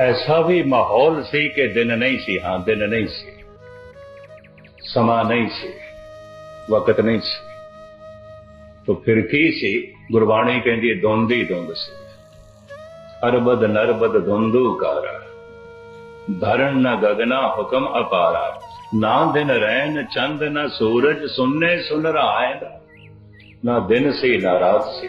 ਐਸਾ ਵੀ ਮਾਹੌਲ ਸੀ ਕਿ ਦਿਨ ਨਹੀਂ ਸੀ, ਹਾਂ, ਦਿਨ ਨਹੀਂ ਸੀ। ਸਮਾਂ ਨਹੀਂ ਸੀ, ਵਕਤ ਨਹੀਂ ਸੀ। ਤਾਂ ਫਿਰ ਕੀ ਸੀ? ਗੁਰਬਾਣੀ ਕਹਿੰਦੀ ਹੈ, ਧੁੰਦ ਹੀ ਧੁੰਦ ਸੀ। ਅਰਬਦ ਨਰਬਦ ਧੁੰਦੂ ਕਾਰਾ ਧਰਨ ਨਾ ਗਗਨਾ ਹੁਕਮ ਅਪਾਰਾ। ਨਾ ਦਿਨ ਰਹਿਣ ਚੰਦ ਨਾ ਸੂਰਜ ਸੁਨਨੇ ਸੁਨ ਰਹਾਇ ਨਾ ਦਿਨ ਸੀ, ਨਾ ਰਾਤ ਸੀ।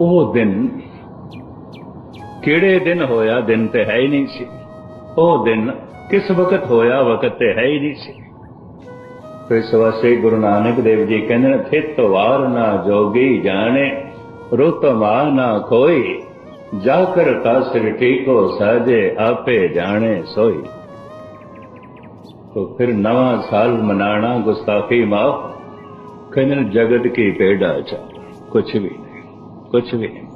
ਉਹ ਦਿਨ ਕਿਹੜੇ ਦਿਨ ਹੋਇਆ? ਦਿਨ ਤੇ ਹੈ ਹੀ ਨਹੀਂ ਸੀ। ਉਹ ਦਿਨ ਕਿਸ ਵਕਤ ਹੋਇਆ? ਵਕਤ ਤੇ ਹੈ ਹੀ ਨਹੀਂ ਸੀ। ਫਿਰ ਸਵਾਸੇ ਗੁਰੂ ਨਾਨਕ ਦੇਵ ਜੀ ਕਹਿੰਦੇ ਨੇ, ਥਿਤ ਵਾਰ ਨਾ ਜੋਗੀ ਜਾਣੇ ਰੁਤਮਾ ਨਾ ਕੋਈ ਜਾ ਕਰ ਤਾ ਸ੍ਰਿਟੀ ਸਾਜੇ, ਆਪੇ ਜਾਣੇ ਸੋਈ। ਤੋ ਫਿਰ ਨਵਾਂ ਸਾਲ ਮਨਾਣਾ, ਗੁਸਤਾਖੀ ਮਾਫ, ਕਹਿੰਦੇ ਜਗਤ ਕੀ ਪੇੜਾ ਚ, ਕੁਛ ਵੀ ਨਹੀਂ। कुछ भी नहीं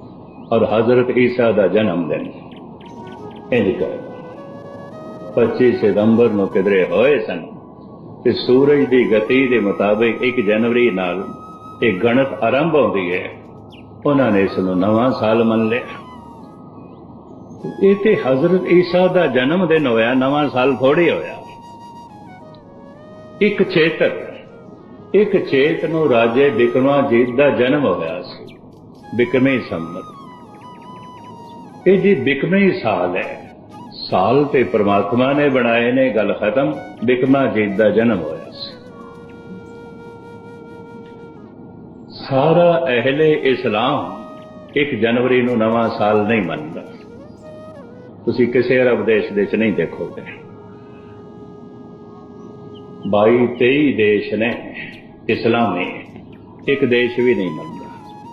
और हजरत ईसा ਦਾ ਜਨਮ ਦਿਨ ਇੰਜ ਕਰ 25 ਸਤੰਬਰ ਨੂੰ ਕਿਧਰੇ ਹੋਏ ਸਨ ਤੇ ਸੂਰਜ ਦੀ ਗਤੀ ਦੇ ਮੁਤਾਬਿਕ 1 ਜਨਵਰੀ ਨਾਲ ਇਹ ਗਣਤ ਆਰੰਭ ਹੁੰਦੀ ਹੈ ਉਹਨਾਂ ਨੇ ਇਸ ਨੂੰ ਨਵਾਂ ਸਾਲ ਮੰਨ ਲਿਆ ਇਹ ਤੇ ਹਜ਼ਰਤ ਈਸਾ ਦਾ ਜਨਮ ਦਿਨ ਹੋਇਆ ਨਵਾਂ ਸਾਲ ਥੋੜੀ ਹੋਇਆ ਇੱਕ ਚੇਤਕ ਇੱਕ ਚੇਤ ਨੂੰ ਰਾਜੇ ਬਿਕਰਮਾਜੀਤ ਦਾ ਜਨਮ ਹੋਇਆ ਸੀ ਬਿਕਮੇ ਸੰਮਤ। ਇਹ ਜੀ ਬਿਕਮੇ ਸਾਲ ਹੈ। ਸਾਲ ਤੇ ਪ੍ਰਮਾਤਮਾ ਨੇ ਬਣਾਏ ਨੇ ਗੱਲ ਖਤਮ ਬਿਕਮਾ ਜੀਤ ਦਾ ਜਨਮ ਹੋਇਆ ਸੀ। ਸਾਰਾ ਅਹਲੇ ਇਸਲਾਮ 1 ਜਨਵਰੀ ਨੂੰ ਨਵਾਂ ਸਾਲ ਨਹੀਂ ਮੰਨਦਾ। ਤੁਸੀਂ ਕਿਸੇ ਅਰਬ ਦੇਸ਼ ਦੇ ਚ ਨਹੀਂ ਦੇਖੋਗੇ। 22 23 ਦੇਸ਼ ਨੇ ਇਸਲਾਮੀ, ਇੱਕ ਦੇਸ਼ ਵੀ ਨਹੀਂ ਮੰਨਦਾ।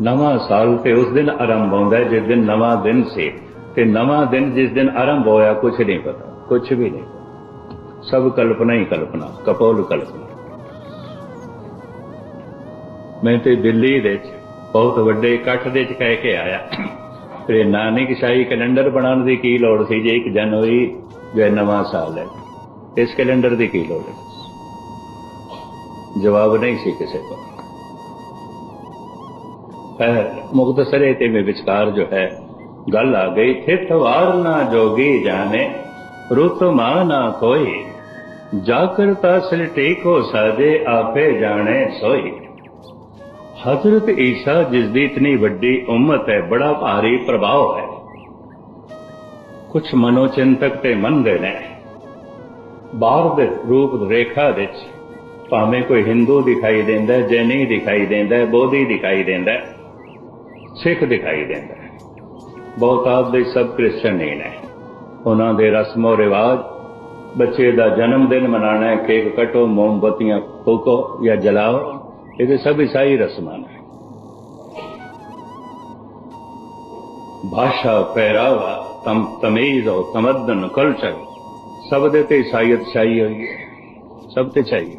ਨਵਾਂ ਸਾਲ ਤੇ ਉਸ ਦਿਨ ਆਰੰਭ ਹੁੰਦਾ ਜਿਸ ਦਿਨ ਨਵਾਂ ਦਿਨ ਸੀ। ਤੇ ਨਵਾਂ ਦਿਨ ਜਿਸ ਦਿਨ ਆਰੰਭ ਹੋਇਆ ਕੁਝ ਨਹੀਂ ਪਤਾ ਕੁਝ ਵੀ ਨਹੀਂ ਸਭ ਕਲਪਨਾ ਹੀ ਕਲਪਨਾ, ਕਪੋਲ ਕਲਪਨਾ। ਮੈਂ ਤੇ ਦਿੱਲੀ ਦੇ ਵਿੱਚ ਬਹੁਤ ਵੱਡੇ ਇਕੱਠ ਦੇ ਚ ਕਹਿ ਕੇ ਆਇਆ। ਤੇ ਨਾਨਕ ਸ਼ਾਹੀ ਕੈਲੰਡਰ ਬਣਾਉਣ ਦੀ ਕੀ ਲੋੜ ਸੀ ਜੇ 1 ਜਨਵਰੀ ਜੋ ਨਵਾਂ ਸਾਲ ਹੈ? ਇਸ ਕੈਲੰਡਰ ਦੀ ਕੀ ਲੋੜ ਹੈ? ਜਵਾਬ ਨਹੀਂ ਸੀ ਕਿਸੇ ਕੋਲ। ਹੈ ਮੁਖਤਸਰੇ ਤੇ ਮੇ ਵਿਚਕਾਰ ਜੋ ਹੈ, ਗੱਲ ਆ ਗਈ ਥਿਤ ਵਾਰ ਨਾ ਜੋਗੀ ਜਾਣੇ, ਰੁਤ ਮਾ ਨਾ ਕੋਈ ਜਾ ਕਰ ਤਾਸਲ ਟੇਕੋ ਸਾਜੇ ਆਪੇ ਜਾਣੇ ਸੋਈ। ਹਜ਼ਰਤ ਈਸਾ, ਜਿਸ ਦੀ ਇਤਨੀ ਵੱਡੀ ਉਮਤ ਹੈ, ਬੜਾ ਭਾਰੀ ਪ੍ਰਭਾਵ ਹੈ। ਕੁਝ ਮਨੋਚਿੰਤਕ ਤੇ ਮੰਨਦੇ ਨੇ। ਬਾਹਰ ਦੇ ਰੂਪ ਰੇਖਾ ਵਿੱਚ ਭਾਵੇਂ ਕੋਈ ਹਿੰਦੂ ਦਿਖਾਈ ਦਿੰਦਾ, ਜੈਨੀ ਦਿਖਾਈ ਦਿੰਦਾ, ਬੋਧੀ ਦਿਖਾਈ ਦਿੰਦਾ ਸਿੱਖ ਦਿਖਾਈ ਦਿੰਦਾ ਹੈ। ਬਹੁਤਾਤ ਦੇ ਸਭ ਕ੍ਰਿਸਚਨ ਹੀ ਨੇ। ਉਹਨਾਂ ਦੇ ਰਸਮੋ ਰਿਵਾਜ, ਬੱਚੇ ਦਾ ਜਨਮ ਦਿਨ ਮਨਾਣਾ ਹੈ, ਕੇਕ ਕਟੋ, ਮੋਮਬਤੀਆਂ ਫੂਕੋ ਜਾਂ ਜਲਾਓ, ਇਹ ਸਭ ਈਸਾਈ ਰਸਮਾਂ ਨੇ। ਭਾਸ਼ਾ ਪਹਿਰਾਵਾ, ਤਮ, ਤਮੀਜ਼ ਔਰ ਤਮਦਨ, ਕਲਚਰ, ਸਭ ਦੇ ਤੇ ਈਸਾਈਅਤ ਚਾਹੀ ਹੋਈ ਹੈ। ਸਭ ਤੇ ਚਾਹੀ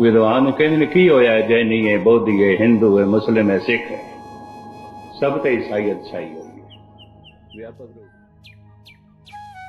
ਵਿਦਵਾਨ ਕਹਿੰਦੇ ਨੇ ਕੀ ਹੋਇਆ ਜੈਨੀ ਹੈ ਬੋਧੀ ਹੈ ਹਿੰਦੂ ਹੈ ਮੁਸਲਿਮ ਹੈ ਸਿੱਖ ਹੈ ਸਭ ਤੇ ਈਸਾਈਅਤ ਚਾਹੀ ਹੋਈ ਹੈ ਵਿਆਪਕ ਰੂਪ